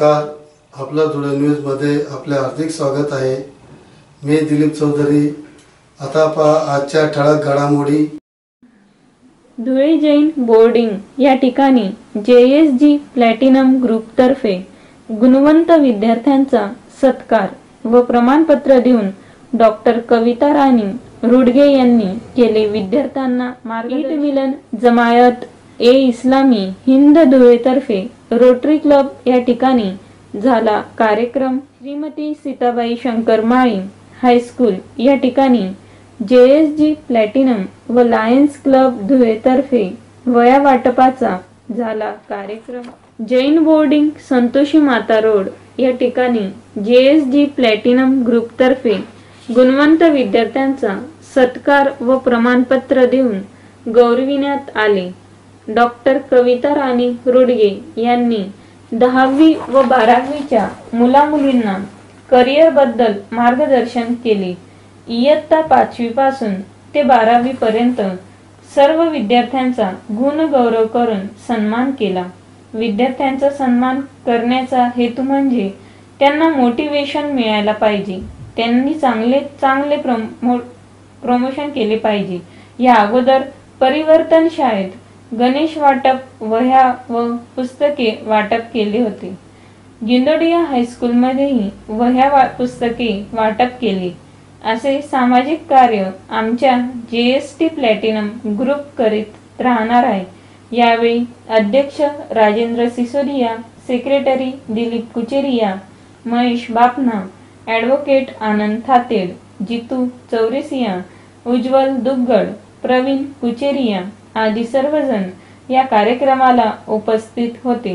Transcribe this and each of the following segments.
नमस्कार. आपलं धुळे न्यूजमध्ये आपले हार्दिक स्वागत आहे. मी दिलीप चौधरी. आता पहा आजच्या ठळक घडामोडी. धुळे जैन बोर्डिंग या ठिकाणी जे एस जी प्लॅटिनम ग्रुपतर्फे गुणवंत विद्यार्थ्यांचा सत्कार व प्रमाणपत्र देऊन डॉक्टर कविता राणी रुडगे यांनी केले विद्यार्थ्यांना मार्गदर्शन. मिलन. जमायत ए इस्लामी हिंद धुळेतर्फे रोटरी क्लब या ठिकाणी झाला कार्यक्रम. श्रीमती सीताबाई शंकर माळी हायस्कूल या ठिकाणी जे एस जी प्लॅटिनम व लायन्स क्लब धुळेतर्फे वया वाटपाचा झाला कार्यक्रम. जैन बोर्डिंग संतोषी माता रोड या ठिकाणी जे एस जी प्लॅटिनम ग्रुपतर्फे गुणवंत विद्यार्थ्यांचा सत्कार व प्रमाणपत्र देऊन गौरविण्यात आले. डॉक्टर कविता राणी रुडगे यांनी दहावी व बारावीच्या मुलामुलींना करिअरबद्दल मार्गदर्शन केले. इयत्ता पाचवी पासून ते बारावी पर्यंत सर्व विद्यार्थ्यांचा गुणगौरव करून सन्मान केला. विद्यार्थ्यांचा सन्मान करण्याचा हेतू म्हणजे त्यांना मोटिवेशन मिळायला पाहिजे. त्यांनी चांगले चांगले प्रमो प्रमोशन केले पाहिजे. या अगोदर परिवर्तन शाळेत गणेश वाटप वह्या व पुस्तके वाटप केले होते. गिंदोडिया हायस्कूलमध्येही वह्या वा पुस्तके वाटप केले. असे सामाजिक कार्य आमच्या जे एस टी प्लॅटिनम ग्रुप करीत राहणार आहे. यावेळी अध्यक्ष राजेंद्र सिसोदिया सेक्रेटरी दिलीप कुचेरिया महेश बापना ॲडव्होकेट आनंद थातेड जितू चौरेसिया उज्ज्वल दुग्गड प्रवीण कुचेरिया आदी सर्वजण या कार्यक्रमाला उपस्थित होते.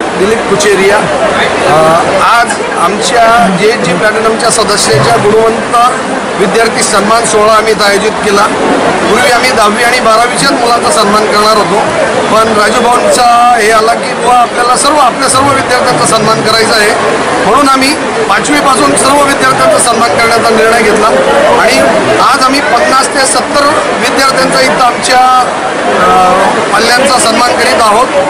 दिलीप कुचेरिया आज आमच्या जे जी प्लॅटिनमच्या सदस्याच्या गुणवंत विद्यार्थी सन्मान सोहळा आम्ही आयोजित केला. पूर्वी आम्ही दहावी आणि बारावीच्याच मुलांचा सन्मान करणार होतो. पण राजूभाऊंचा हे आला की बुवा आपल्याला सर्व आपल्या सर्व विद्यार्थ्यांचा सन्मान करायचा आहे. म्हणून आम्ही पाचवीपासून सर्व विद्यार्थ्यांचा सन्मान करण्याचा निर्णय घेतला. आणि आज आम्ही पन्नास ते सत्तर विद्यार्थ्यांचा इथं आमच्या पाल्यांचा सन्मान करीत आहोत.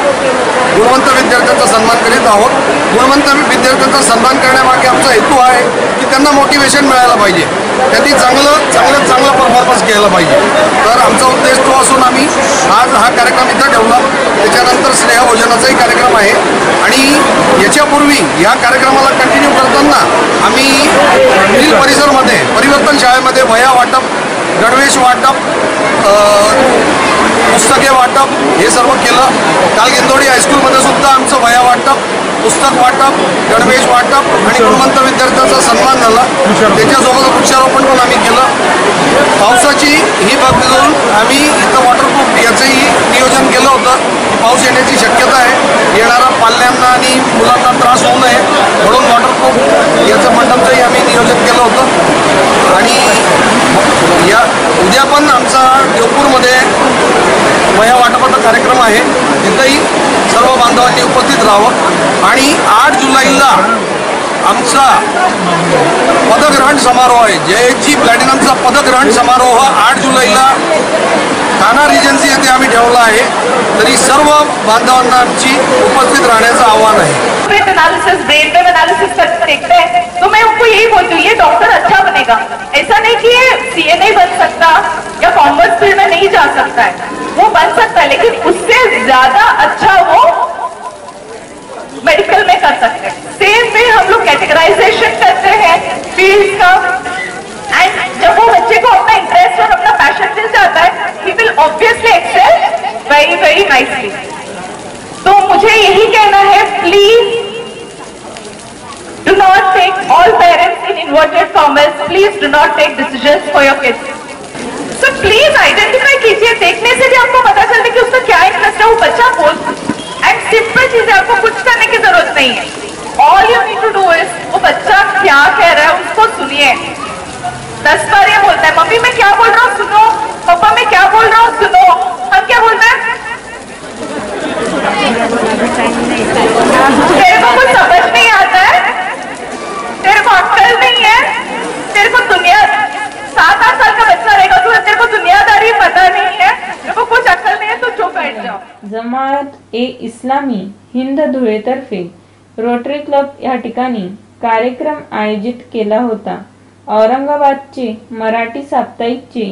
गुणवंत विद्यार्थ्यांचा सन्मान करीत आहोत. गुणवंत विद्यार्थ्यांचा सन्मान करण्यामागे आमचा हेतू आहे की त्यांना मोटिवेशन मिळायला पाहिजे. त्यांनी चांगलं चांगलं चांगलं परफॉर्मन्स केला पाहिजे. तर आमचा उद्देश तो असून आम्ही आज हा कार्यक्रम इथं ठेवला त्याच्यानंतर स्नेहभोजनाचाही कार्यक्रम आहे. आणि याच्यापूर्वी या कार्यक्रमाला कंटिन्यू करताना आम्ही मिल परिसरमध्ये परिवर्तन शाळेमध्ये वया वाटप गणवेश वाटप पुस्तके वाटप हे सर्व केलं. काल गिंदोडी हायस्कूलमध्ये सुद्धा आमचं वया वाटप पुस्तक वाटप गणवेश वाटप आणि गुणवंत विद्यार्थ्यांचा सन्मान झाला. त्याच्यासोबत वृक्षारोपण पण आम्ही केलं. पावसाची ही बघून आम्ही इथं वॉटरप्रूफ याचंही नियोजन केलं होतं. पाऊस येण्याची शक्यता आहे. येणारा पाल्यांना आणि मुलांना त्रास होऊ नये म्हणून वॉटरप्रूफ याचं मंडपचंही आम्ही नियोजन केलं होतं. आणि या उद्या पण आमचा वाटपाचा कार्यक्रम आहे. तिथंही सर्व बांधवांनी उपस्थित राहावं. आणि आठ जुलैला आमचा पदग्रहण समारोह आहे. जे एच जी प्लॅटिनमचा पदग्रहण समारोह आठ जुलैला ठाणा रिजन्सी येथे आम्ही ठेवला आहे. तरी सर्व बांधवांना आमची उपस्थित राहण्याचं आव्हान आहे. एनालिसिस ब्रेन वेव एनालिसिस करके देखते हैं। तो मैं उनको यही बोलती हूँ ये डॉक्टर अच्छा बनेगा। ऐसा नहीं कि ये सीए नहीं बन सकता या कॉमर्स फील्ड में नहीं जा सकता है। वो बन सकता है, लेकिन उससे ज़्यादा अच्छा वो मेडिकल में कर सकते हैं। सेम वे हम लोग कैटेगराइजेशन करते हैं फ़ील्ड का। एंड जब वो बच्चे को अपना इंटरेस्ट और अपना पैशन मिल जाता है he will obviously excel very very nicely तो मुझे यही कहना है please do not take all parents in inverted commas. Please do not take decisions for your kids. So please identify कीजिए देखने से भी आपको पता चलता है कि उसका क्या इंटरेस्ट है, वो बच्चा बोल एंड सिंपल चीज़ें, आपको कुछ करने की ज़रूरत नहीं है। All you need to do is वो बच्चा क्या कह रहा है, उसको सुनिए। दस बार ये बोलता है, मम्मी, मैं क्या बोल रहा हूँ? सुनो। पापा, मैं क्या बोल रहा हूँ? सुनो। जमात ए इस्लामी हिंद धुळेतर्फे रोटरी क्लब या ठिकाणी कार्यक्रम आयोजित केला होता. औरंगाबादचे मराठी साप्ताहिकचे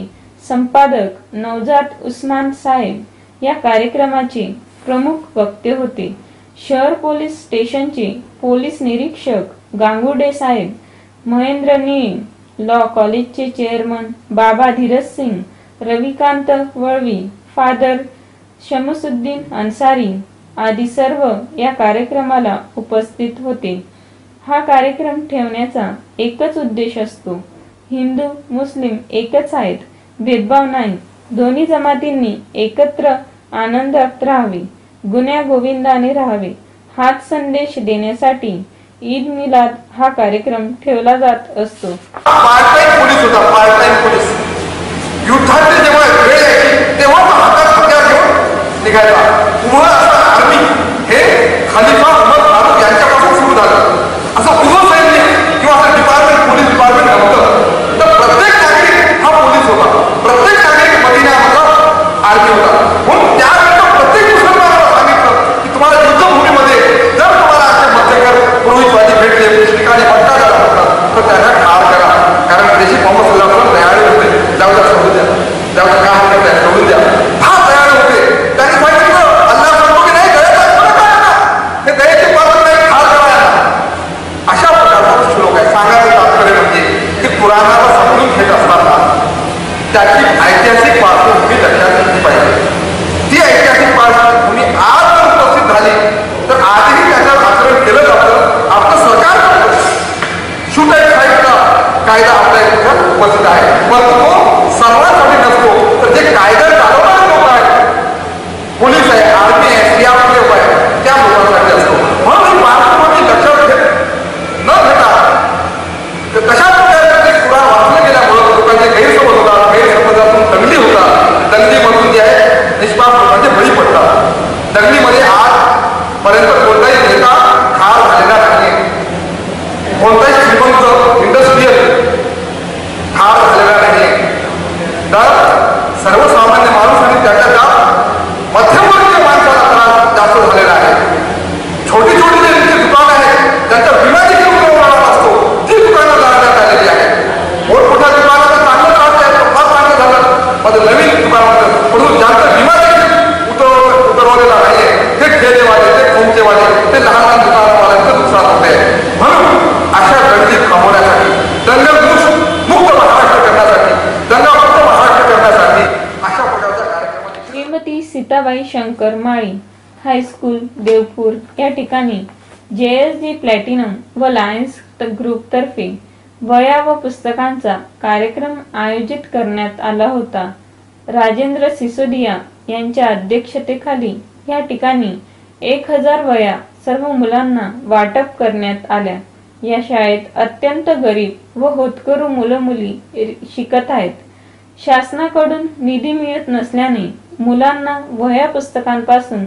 संपादक नवजात उस्मान साहेब या कार्यक्रमाचे प्रमुख वक्ते होते. शहर पोलीस स्टेशनचे पोलीस निरीक्षक गांगुडे साहेब महेंद्र निळे लॉ कॉलेजचे चेअरमन बाबा धीरज सिंग रविकांत वळवी फादर शमसुद्दीन अन्सारी आदी सर्व या कार्यक्रमाला उपस्थित होते. हा कार्यक्रम ठेवण्याचा एकच उद्देश असतो. हिंदू मुस्लिम एकच आहेत. भेदभाव नाही. दोन्ही जमातींनी एकत्र आनंदात राहावे. गुन्ह्या गोविंदाने राहावे. हाच संदेश देण्यासाठी ईद मिलाद हा कार्यक्रम ठेवला जात असतो. पोलीस होता पोलीस. जेव्हा वेळ तेव्हा तो निघायचा उमर असं आर्मी, हे खलिफा उमर फारूक यांच्यापासून सुरू झालं. असं उभं सैन्य किंवा असं डिपार्टमेंट पोलीस डिपार्टमेंट नव्हतं. तर प्रत्येक नागरिक हा पोलीस होता. प्रत्येक नागरिक मदिन्यामधला आर्मी होता. म्हणून त्यावेळेला ठिकाणी जे एस जी प्लॅटिनम व लायन्स ग्रुपतर्फे वया व पुस्तकांचा कार्यक्रम आयोजित करण्यात आला होता. राजेंद्र सिसोदिया यांच्या अध्यक्षतेखाली या ठिकाणी एक हजार वया सर्व मुलांना वाटप करण्यात आल्या. या शाळेत अत्यंत गरीब व होतकरू मुलं मुली शिकत आहेत. शासनाकडून निधी मिळत नसल्याने मुलांना वह्या पुस्तकांपासून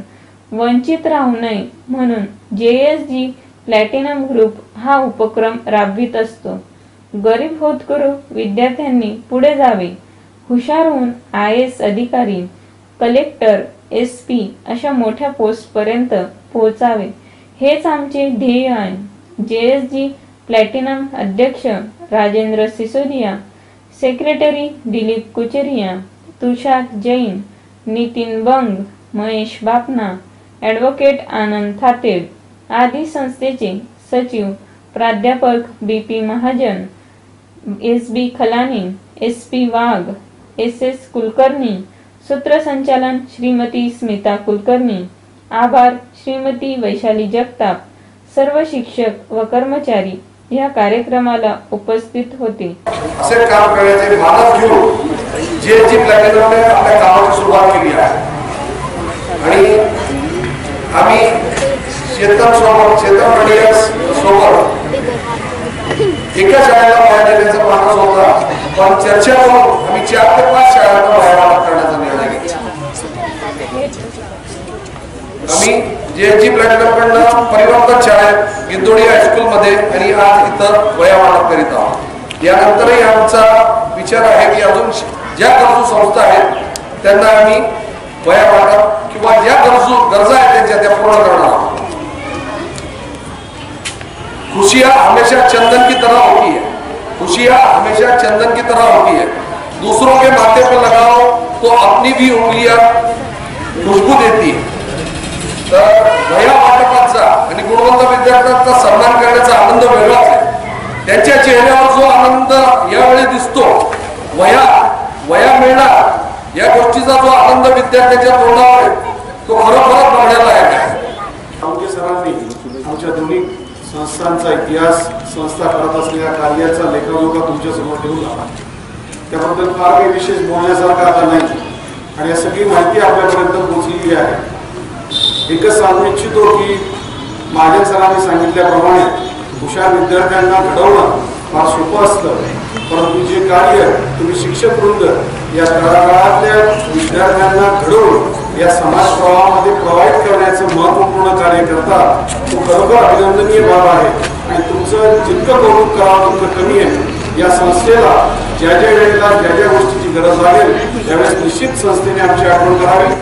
वंचित राहू नये म्हणून जे एस जी प्लॅटिनम ग्रुप हा उपक्रम राबवित असतो. गरीब होतकरू विद्यार्थ्यांनी पुढे जावे. हुशार होऊन आय एस अधिकारी कलेक्टर एस पी अशा मोठ्या पोस्टपर्यंत पोहोचावे. हेच आमचे ध्येय आहे. जे एस जी प्लॅटिनम अध्यक्ष राजेंद्र सिसोदिया सेक्रेटरी दिलीप कुचेरिया तुषार जैन नितीन बंग महेश बापना ॲडव्होकेट आनंद थातेड आदी संस्थेचे सचिव प्राध्यापक B P Mahajan S B Khalani S P Wagh S S Kulkarni सूत्रसंचालन श्रीमती स्मिता कुलकर्णी आभार श्रीमती वैशाली जगताप सर्व शिक्षक व कर्मचारी या कार्यक्रमाला उपस्थित होते. असे काम करण्याचे घेऊन जे जी आपल्या कामाची सुरुवात केली आहे. आणि आम्ही शेतम सोबत शेतन मीडियर्स सोबत एका शाळेला पाय देण्याचा मानस होता. पण चर्चा करून आम्ही चार ते पाच शाळांना वाया करण्याचा निर्णय घेतला. आम्ही जे जी प्लॅटफॉर्मकडनं परिवर्तन शाळेत गिंदोडी हायस्कूलमध्ये आणि आज इथं वयावाटप करीत आहोत. यानंतरही आमचा विचार आहे की अजून ज्या गरजू संस्था आहेत त्यांना आम्ही वया वाटप किंवा ज्या गरजू गरजा आहेत त्यांच्या त्या पूर्ण करणार. आहोत खुशियाँ हमेशा चंदन की तरह होती है। खुशियाँ हमेशा चंदन की तरह होती है। दूसरों के माथे पर लगाओ तो अपनी भी उंगलियां खुशबू देती है। तर वया वाटपाचा आणि गुणवंत विद्यार्थ्यांचा सन्मान करण्याचा आनंद वेगळाच आहे। त्यांच्या चेहऱ्यावर जो आनंद यावेळी दिसतो वया वया मिळणार या गोष्टीचा जो आनंद विद्यार्थ्यांच्या तोंडावर आहे तो खरोखरच बघण्यालायक आहे. आमचे सरांनी आमच्या दोन्ही संस्थांचा इतिहास संस्था करत असलेल्या कार्याचा लेखाजोखा तुमच्यासमोर ठेवला त्याबद्दल फार काही विशेष बोलण्यासारखं आता नाही. आणि या सगळी माहिती आपल्यापर्यंत पोहोचलेली आहे. एकच सांगू इच्छितो की माझ्या सरांनी सांगितल्याप्रमाणे हुशार विद्यार्थ्यांना घडवणं फार सोपं असतं. परंतु जे कार्य तुम्ही शिक्षक वृंद या तळागाळातल्या विद्यार्थ्यांना घडवून या समाज प्रवाहामध्ये प्रवाहित करण्याचं महत्त्वपूर्ण कार्य करतात तो खरोखर अभिनंदनीय बाब आहे. आणि तुमचं जितकं कौतुक करावं तुमचं कमी आहे. या संस्थेला ज्या ज्या वेळेला ज्या ज्या गोष्टीची गरज लागेल त्यावेळेस निश्चित संस्थेने आमची आठवण करावी.